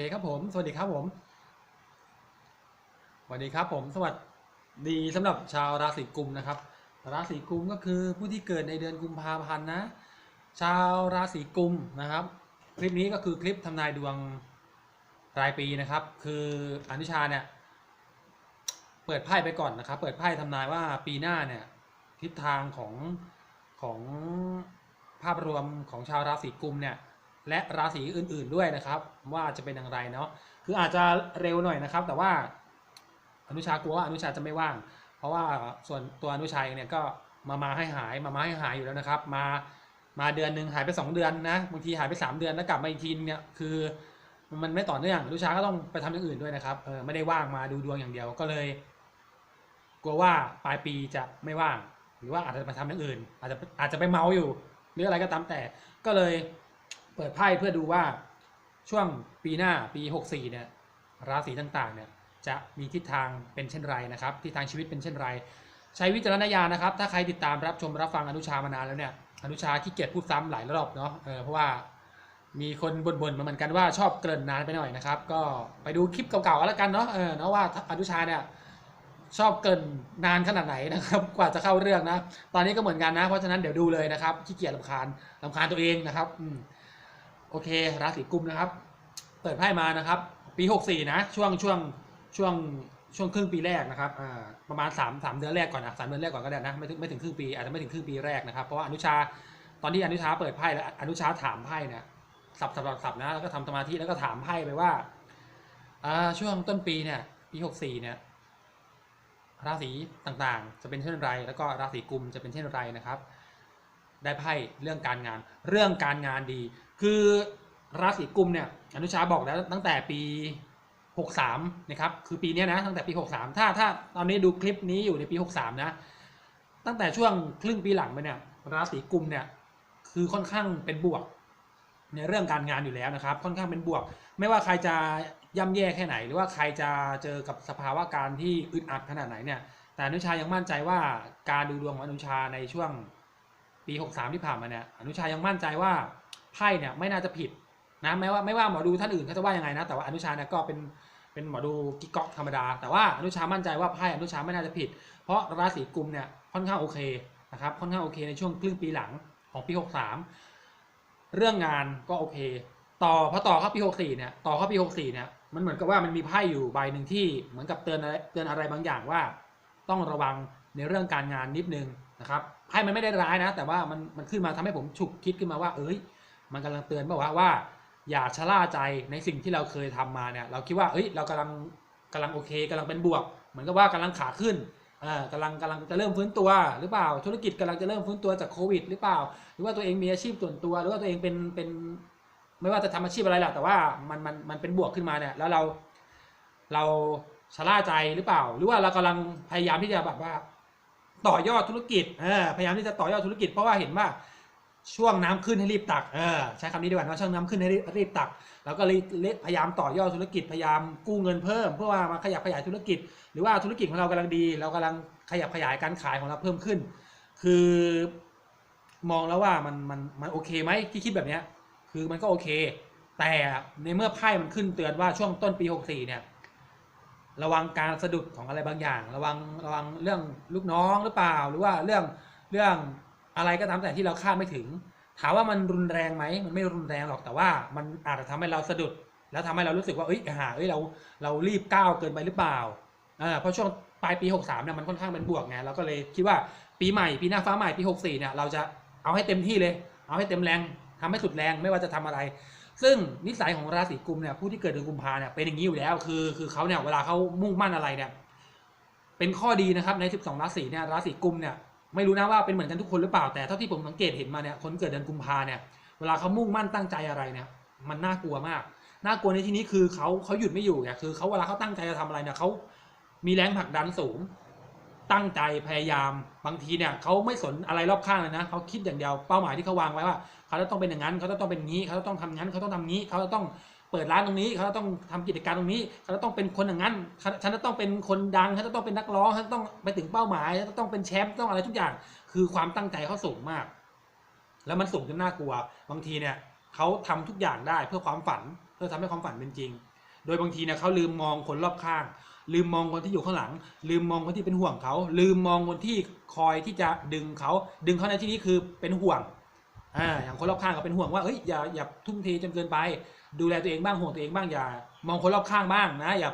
เคครับผม สวัสดีครับผมสวัสดีครับผม สวัสดีสำหรับชาวราศีกุมนะครับ ราศีกุมก็คือผู้ที่เกิดในเดือนกุมภาพันธ์นะ ชาวราศีกุมนะครับ คลิปนี้ก็คือคลิปทำนายดวงรายปีนะครับ คืออนุชาเนี่ย เปิดไพ่ไปก่อนนะครับ เปิดไพ่ทำนายว่าปีหน้าเนี่ยทิศทางของของภาพรวมของชาวราศีกุมเนี่ย และราศีอื่น ๆด้วยนะครับ ว่าจะเป็นอย่างไรเนาะคืออาจจะเร็วหน่อยนะครับ แต่ว่าอนุชากลัวว่าอนุชาจะไม่ว่าง เพราะว่าส่วนตัวอนุชาเองเนี่ยก็มามาให้หายมามาให้หายอยู่แล้วนะครับ มามาเดือนหนึ่งหายไปสองเดือนนะบางทีหายไปสามเดือนแล้วกลับมาอีกทีเนี่ยคือมันไม่ต่อเนื่องอนุชาก็ต้องไปทำอย่างอื่นด้วยนะครับเออไม่ได้ว่างมาดูดวงอย่างเดียวก็เลย กลัวว่าปลายปีจะไม่ว่าง หรือว่าอาจจะมาทำอย่างอื่น อาจจะอาจจะไปเมาอยู่หรืออะไรก็ตามแต่ก็เลย เปิดไพ่เพื่อดูว่าช่วงปีหน้าปี64เนี่ยราศีต่างๆเนี่ยจะมีทิศทางเป็นเช่นไรนะครับทิศทางชีวิตเป็นเช่นไร ใช้วิจารณญาณนะครับ ถ้าใครติดตามรับชมรับฟังอนุชามานานแล้วเนี่ยอนุชาขี้เกียจพูดซ้ำหลายรอบเนาะเออเพราะว่ามีคนบ่นๆมาเหมือนกันว่าชอบเกริ่นนานไปหน่อยนะครับ ก็ไปดูคลิปเก่าๆแล้วกันเนาะเออเนาะว่าอนุชาเนี่ยชอบเกินนานขนาดไหนนะครับกว่าจะเข้าเรื่องนะ ตอนนี้ก็เหมือนกันนะ เพราะฉะนั้นเดี๋ยวดูเลยนะครับขี้เกียจลำคาญลำคาญตัวเองนะครับอืม โอเค ราศีกุมนะครับ เปิดไพ่มานะครับ ปี 64 นะ ช่วงช่วงช่วงช่วงครึ่งปีแรกนะครับประมาณ 3 3 เดือนแรกก่อนนะสามเดือนแรกก่อนก็ได้นะไม่ถึงไม่ถึงครึ่งปีอาจจะไม่ถึงครึ่งปีแรกนะครับ เพราะว่าอนุชาตอนที่อนุชาเปิดไพ่แล้วอนุชาถามไพ่นี่ยสับสับสับนะแล้วก็ทำสมาธิแล้วก็ถามไพ่ไปว่าช่วงต้นปีเนี่ยปี64เนี่ยราศีต่างๆ จะเป็นเช่นไร แล้วก็ราศีกุมจะเป็นเช่นไรนะครับ ได้ไพ่เรื่องการงาน เรื่องการงานดี คือราศีกุมเนี่ยอนุชาบอกแล้วตั้งแต่ปี 63 นะครับ คือปีนี้นะตั้งแต่ปี 63 ถ้าถ้าตอนนี้ดูคลิปนี้อยู่ในปี 63 นะ ตั้งแต่ช่วงครึ่งปีหลังไปเนี่ยราศีกุมเนี่ยคือค่อนข้างเป็นบวก ในเรื่องการงานอยู่แล้วนะครับ ค่อนข้างเป็นบวก ไม่ว่าใครจะย่ำแย่แค่ไหน หรือว่าใครจะเจอกับสภาวะการที่อึดอัดขนาดไหนเนี่ยแต่อนุชายังมั่นใจว่าการดูดวงของอนุชาในช่วง ปี 63 ที่ผ่านมาเนี่ยอนุชายังมั่นใจว่าไพ่เนี่ยไม่น่าจะผิดนะแม้ว่าไม่ว่าหมอดูท่านอื่นเขาจะว่ายังไงนะแต่ว่าอนุชาเนี่ยก็เป็นเป็นหมอดูกิ๊กก๊อกธรรมดา แต่ว่าอนุชามั่นใจว่าไพ่อนุชาไม่น่าจะผิด เพราะราศีกุมเนี่ยค่อนข้างโอเคนะครับค่อนข้างโอเคในช่วงครึ่งปีหลังของปี 63 เรื่องงานก็โอเค ต่อพอต่อเข้าปี 64 เนี่ยต่อเข้าปี 64 เนี่ยมันเหมือนกับว่ามันมีไพ่อยู่ใบหนึ่งที่เหมือนกับเตือนอะไรเตือนอะไรบางอย่างว่า ต้องระวัง ในเรื่องการงานนิดนึงนะครับไพ่มันไม่ได้ร้ายนะ แต่ว่ามันมันขึ้นมาทำให้ผมฉุกคิดขึ้นมาว่า เอ้ย มันกำลังเตือนบอกว่าว่า อย่าชะล่าใจในสิ่งที่เราเคยทำมาเนี่ย เราคิดว่าเอ้ย เรากำลังกำลังโอเคกำลังเป็นบวก เหมือนกับว่ากำลังขาขึ้นอ่ากำลังกำลังจะเริ่มฟื้นตัวหรือเปล่า ธุรกิจกำลังจะเริ่มฟื้นตัวจากโควิด หรือเปล่า หรือว่าตัวเองมีอาชีพส่วนตัว หรือว่าตัวเองเป็นเป็นไม่ว่าจะทำอาชีพอะไรแหละแต่ว่ามันมันมันเป็นบวกขึ้นมาเนี่ย แล้วเราเราชะล่าใจหรือเปล่า หรือว่าเรากำลังพยายามที่จะแบบว่า ต่อยอดธุรกิจเออพยายามที่จะต่อยอดธุรกิจ เพราะว่าเห็นว่าช่วงน้ำขึ้นให้รีบตักเออใช้คำนี้ดีกว่านะช่วงน้ำขึ้นให้รีบตัก แล้วก็เลยพยายามต่อยอดธุรกิจพยายามกู้เงินเพิ่ม เพื่อว่ามาขยับขยายธุรกิจ หรือว่าธุรกิจของเรากำลังดี เรากำลังขยับขยายการขายของเราเพิ่มขึ้น คือมองแล้วว่ามันมันมันโอเคไหมที่คิดแบบเนี้ยคือมันก็โอเค แต่ในเมื่อไพ่มันขึ้นเตือนว่าช่วงต้นปี 64เนี่ย ระวังการสะดุดของอะไรบางอย่าง ระวังระวังเรื่องลูกน้องหรือเปล่า หรือว่าเรื่องเรื่องอะไรก็ตามแต่ที่เราคาดไม่ถึง ถามว่ามันรุนแรงไหมมันไม่รุนแรงหรอกแต่ว่ามันอาจจะทำให้เราสะดุด แล้วทำให้เรารู้สึกว่าเอ้ยหาเอ้ยเราเรารีบก้าวเกินไปหรือเปล่าอ่าเพราะช่วงปลายปี 63เนี่ยมันค่อนข้างเป็นบวกไงเราก็เลยคิดว่าปีใหม่ปีหน้าฟ้าใหม่ปี 64เนี่ยเราจะเอาให้เต็มที่เลย เอาให้เต็มแรงทำให้สุดแรงไม่ว่าจะทำอะไร ซึ่งนิสัยของราศีกุมเนี่ยผู้ที่เกิดเดือนกุมภาเนี่ยเป็นอย่างนี้อยู่แล้วคือคือเขาเนี่ยเวลาเขามุ่งมั่นอะไรเนี่ยเป็นข้อดีนะครับใน 12 ราศีเนี่ยราศีกุมเนี่ยไม่รู้นะว่าเป็นเหมือนกันทุกคนหรือเปล่าแต่เท่าที่ผมสังเกตเห็นมาเนี่ยคนเกิดเดือนกุมภาเนี่ยเวลาเขามุ่งมั่นตั้งใจอะไรเนี่ยมันน่ากลัวมากน่ากลัวในที่นี้คือเขาเขาหยุดไม่อยู่ไงคือเขาเวลาเขาตั้งใจจะทำอะไรเนี่ยเขามีแรงผลักดันสูง ตั้งใจพยายามบางทีเนี่ยเขาไม่สนอะไรรอบข้างเลยนะเขาคิดอย่างเดียวเป้าหมายที่เขาวางไว้ว่าเขาจะต้องเป็นอย่างนั้นเขาจะต้องเป็นงี้เขาจะต้องทำงั้นเขาต้องทำงี้เขาจะต้องเปิดร้านตรงนี้เขาจะต้องทำกิจการตรงนี้เขาจะต้องเป็นคนอย่างนั้นฉันจะต้องเป็นคนดังฉันจะต้องเป็นนักร้องฉันต้องไปถึงเป้าหมายฉันจะต้องเป็นแชมป์ต้องอะไรทุกอย่าง คือความตั้งใจเขาสูงมาก แล้วมันสูงจนน่ากลัว บางทีเนี่ยเขาทำทุกอย่างได้เพื่อความฝัน เพื่อทำให้ความฝันเป็นจริง โดยบางทีเนี่ยเขาลืมมองคนรอบข้าง ลืมมองคนที่อยู่ข้างหลัง ลืมมองคนที่เป็นห่วงเขา ลืมมองคนที่คอยที่จะดึงเขา ดึงเขาในที่นี้คือเป็นห่วงอ่าอย่างคนรอบข้างเขาเป็นห่วงว่าเอ้ยอย่าอย่าทุ่มเทจนเกินไป ดูแลตัวเองบ้างห่วงตัวเองบ้างอย่า มองคนรอบข้างบ้างนะอย่า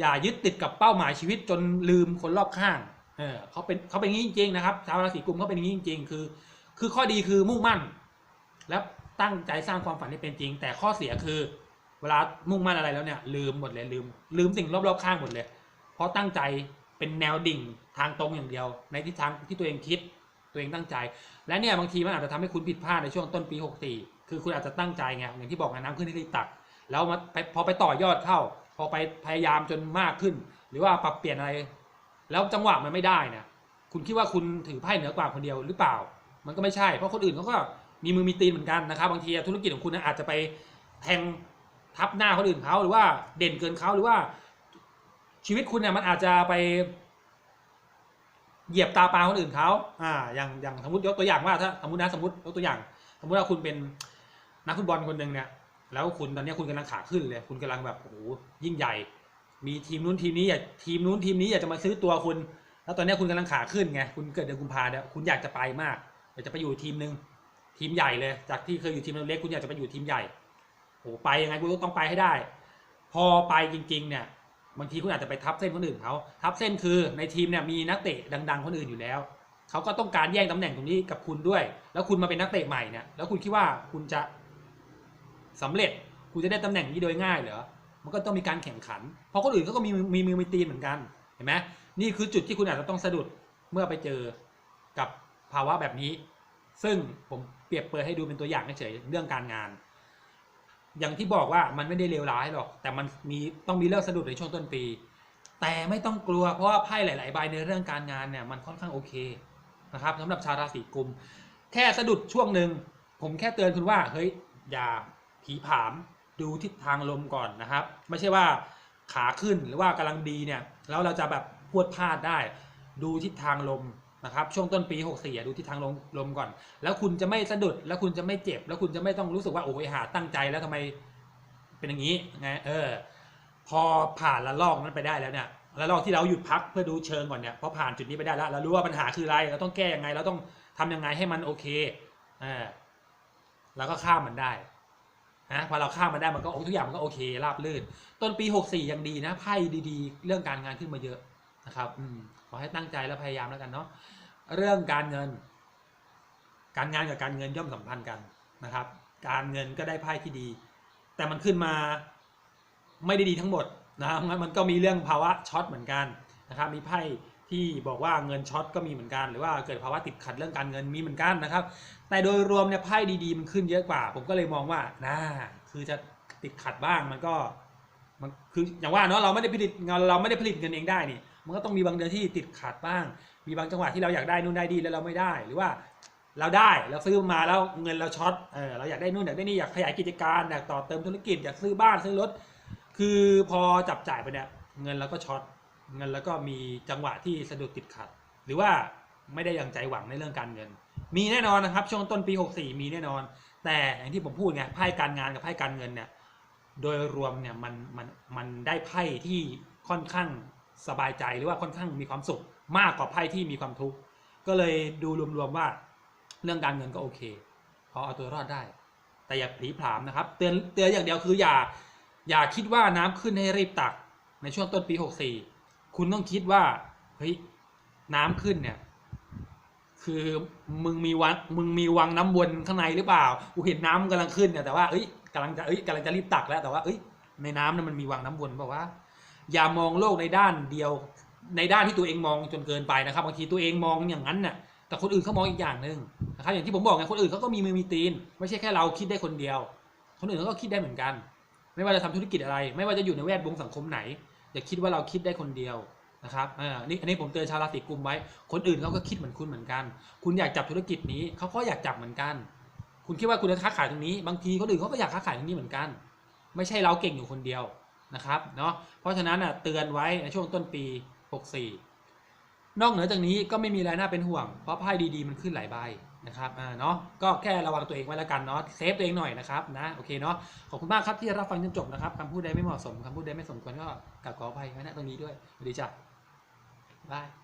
อย่ายึดติดกับเป้าหมายชีวิตจนลืมคนรอบข้างเออเขาเป็นเขาเป็นอย่างนี้จริงๆนะครับชาวราศีกุมเขาเป็นอย่างนี้จริงๆ คือ คือข้อดีคือมุ่งมั่น และตั้งใจสร้างความฝันให้เป็นจริง แต่ข้อเสียคือ เวลามุ่งมั่นอะไรแล้วเนี่ยลืมหมดเลยลืม ลืมสิ่งรอบๆข้างหมดเลย เพราะตั้งใจเป็นแนวดิ่งทางตรงอย่างเดียว ในทิศทางที่ตัวเองคิดตัวเองตั้งใจ และเนี่ยบางทีมันอาจจะทำให้คุณผิดพลาดในช่วงต้นปี 64 คือคุณอาจจะตั้งใจไงอย่างที่บอกไงน้ำขึ้นที่รีบตัก แล้วมาพอไปต่อยอดเข้า พอไปพยายามจนมากขึ้น หรือว่าปรับเปลี่ยนอะไร แล้วจังหวะมันไม่ได้นี่ยคุณคิดว่าคุณถือไพ่เหนือกว่าคนเดียวหรือเปล่า มันก็ไม่ใช่เพราะคนอื่นเขาก็มีมือมีตีนเหมือนกันนะครับบางทีธุรกิจของคุณอาจจะไปแทง ทับหน้าคนอื่นเขาหรือว่าเด่นเกินเขาหรือว่า ชีวิตคุณเนี่ยมันอาจจะไป เหยียบตาปลาคนอื่นเขาอ่า อย่างอย่างสมมติยกตัวอย่างว่าถ้าสมมตินะสมมติยกตัวอย่าง สมมติว่าคุณเป็นนักฟุตบอลคนหนึ่งเนี่ย แล้วคุณตอนนี้คุณกำลังขาขึ้นเลย คุณกำลังแบบโอ้โหยิ่งใหญ่ มีทีมนู้นทีมนี้อยากทีมนู้นทีมนี้อยากจะมาซื้อตัวคุณ แล้วตอนนี้คุณกำลังขาขึ้นไงคุณเกิดเดือนกุมภาเนี่ยคุณอยากจะไปมากอยากจะไปอยู่ทีมหนึ่งทีมใหญ่เลย จากที่เคยอยู่ทีมเล็กคุณอยากจะไปอยู่ทีมใหญ่ โอ้ไปยังไงก็ต้องไปให้ได้ พอไปจริง ๆ เนี่ยบางทีคุณอาจจะไปทับเส้นคนอื่นเขาทับเส้นคือในทีมเนี่ยมีนักเตะดัง ๆ คนอื่นอยู่แล้วเขาก็ต้องการแย่งตำแหน่งตรงนี้กับคุณด้วย แล้วคุณมาเป็นนักเตะใหม่เนี่ยแล้วคุณคิดว่าคุณจะสำเร็จคุณจะได้ตำแหน่งนี้โดยง่ายเหรอมันก็ต้องมีการแข่งขัน เพราะคนอื่นเขาก็มีมีมือมีตีนเหมือนกันเห็นไหมนี่คือจุดที่คุณอาจจะต้องสะดุดเมื่อไปเจอกับภาวะแบบนี้ ซึ่งผมเปรียบเปรยให้ดูเป็นตัวอย่างเฉยๆเรื่องการงาน อย่างที่บอกว่ามันไม่ได้เลวร้ายหรอก แต่มันมีต้องมีเรื่องสะดุดในช่วงต้นปี แต่ไม่ต้องกลัวเพราะว่าไพ่หลาย ๆ ใบในเรื่องการงานเนี่ยมันค่อนข้างโอเคนะครับสำหรับชาวราศีกุม แค่สะดุดช่วงหนึ่งผมแค่เตือนคุณว่าเฮ้ยอย่าผีผามดูทิศทางลมก่อนนะครับ ไม่ใช่ว่าขาขึ้นหรือว่ากำลังดีเนี่ยแล้วเราจะแบบพวดพลาดได้ ดูทิศทางลม นะครับช่วงต้นปี 64อ่ดูทิศทางลมลมก่อน แล้วคุณจะไม่สะดุดแล้วคุณจะไม่เจ็บ แล้วคุณจะไม่ต้องรู้สึกว่าโอ้ยหาตั้งใจแล้วทำไมเป็นอย่างนี้ไงเออ พอผ่านละลอกนั้นไปได้แล้วเนี่ยละลอกที่เราหยุดพักเพื่อดูเชิงก่อนเนี่ยพอผ่านจุดนี้ไปได้แล้วเรารู้ว่าปัญหาคืออะไรเราต้องแก้ยังไงเราต้องทำยังไงให้มันโอเคเออแล้วก็ข้ามมันได้นะพอเราข้ามมันได้มันก็โอ้ทุกอย่างมันก็โอเคราบรื่น ต้นปี 64ยังดีนะไพ่ดีๆ เรื่องการงานขึ้นมาเยอะ นะครับอืมขอให้ตั้งใจและพยายามแล้วกันเนาะเรื่องการเงิน การงานกับการเงินย่อมสัมพันธ์กันนะครับ การเงินก็ได้ไพ่ที่ดี แต่มันขึ้นมาไม่ได้ดีทั้งหมดนะครับมันก็มีเรื่องภาวะช็อตเหมือนกันนะครับ มีไพ่ที่บอกว่าเงินช็อตก็มีเหมือนกัน หรือว่าเกิดภาวะติดขัดเรื่องการเงินมีเหมือนกันนะครับ แต่โดยรวมเนี่ยไพ่ดีๆมันขึ้นเยอะกว่า ผมก็เลยมองว่าน่าคือจะติดขัดบ้างมันก็มันคืออย่างว่าเนาะเราไม่ได้ผลิตเราไม่ได้ผลิตเงินเองได้นี่ มันก็ต้องมีบางเดือนที่ติดขัดบ้าง มีบางจังหวะที่เราอยากได้นู่นได้ดีแล้วเราไม่ได้ หรือว่าเราได้เราซื้อมาแล้วเงินเราช็อตเออเราอยากได้นู่นอยากได้นี่อยากขยายกิจการอยากต่อเติมธุรกิจอยากซื้อบ้านซื้อรถ คือพอจับจ่ายไปเนี่ยเงินเราก็ช็อตเงินแล้วก็มีจังหวะที่สะดุดติดขัด หรือว่าไม่ได้อย่างใจหวังในเรื่องการเงิน มีแน่นอนนะครับ ช่วงต้นปี 64 มีแน่นอน แต่อย่างที่ผมพูดไงไพ่การงานกับไพ่การเงินเนี่ยโดยรวมเนี่ยมันมันมันได้ไพ่ที่ค่อนข้าง สบายใจหรือว่าค่อนข้างมีความสุขมากกว่าไพ่ที่มีความทุกข์ก็เลยดูรวมๆว่าเรื่องการเงินก็โอเคพอเอาตัวรอดได้ แต่อย่าผีผามนะครับ เตือนเตือนอย่างเดียวคืออย่าอย่าคิดว่าน้ำขึ้นให้รีบตักในช่วงต้นปี 64 คุณต้องคิดว่าเฮ้ยน้ำขึ้นเนี่ยคือมึงมีวังมึงมีวังน้ำวนข้างในหรือเปล่ากูเห็นน้ำกำลังขึ้นเนี่ยแต่ว่าเอ้ยกำลังจะเอ้ยกำลังจะรีบตักแล้วแต่ว่าเอ้ยในน้ำนั้นมันมีวังน้ำวนบอกว่า อย่ามองโลกในด้านเดียว ในด้านที่ตัวเองมองจนเกินไปนะครับบางทีตัวเองมองอย่างนั้นน่ะแต่คนอื่นเขามองอีกอย่างหนึ่งนะครับอย่างที่ผมบอกไงคนอื่นเขาก็มีมือมีตีน ไม่ใช่แค่เราคิดได้คนเดียว คนอื่นเขาก็คิดได้เหมือนกัน ไม่ว่าจะทำธุรกิจอะไร ไม่ว่าจะอยู่ในแวดวงสังคมไหนอย่าคิดว่าเราคิดได้คนเดียวนะครับอ่านี่อันนี้ผมเตือนชาวราศีกุมไว้ คนอื่นเขาก็คิดเหมือนคุณเหมือนกัน คุณอยากจับธุรกิจนี้เขาก็อยากจับเหมือนกัน คุณคิดว่าคุณจะค้าขายตรงนี้ บางทีคนอื่นเขาก็อยากค้าขายตรงนี้เหมือนกัน ไม่ใช่เราเก่งอยู่คนเดียว นะครับเนาะเพราะฉะนั้นอะเตือนไว้ในช่วงต้นปี 64 นอกเหนือจากนี้ก็ไม่มีอะไรน่าเป็นห่วง เพราะไพ่ดีๆมันขึ้นหลายใบนะครับอ่าเนาะก็แค่ระวังตัวเองไว้แล้วกันเนาะเซฟตัวเองหน่อยนะครับนะโอเคเนาะขอบคุณมากครับที่รับฟังจนจบนะครับคำพูดใดไม่เหมาะสมคำพูดใดไม่สมควรก็กลับขออภัยไว้ณตรงนี้ด้วยสวัสดีจ้ะบาย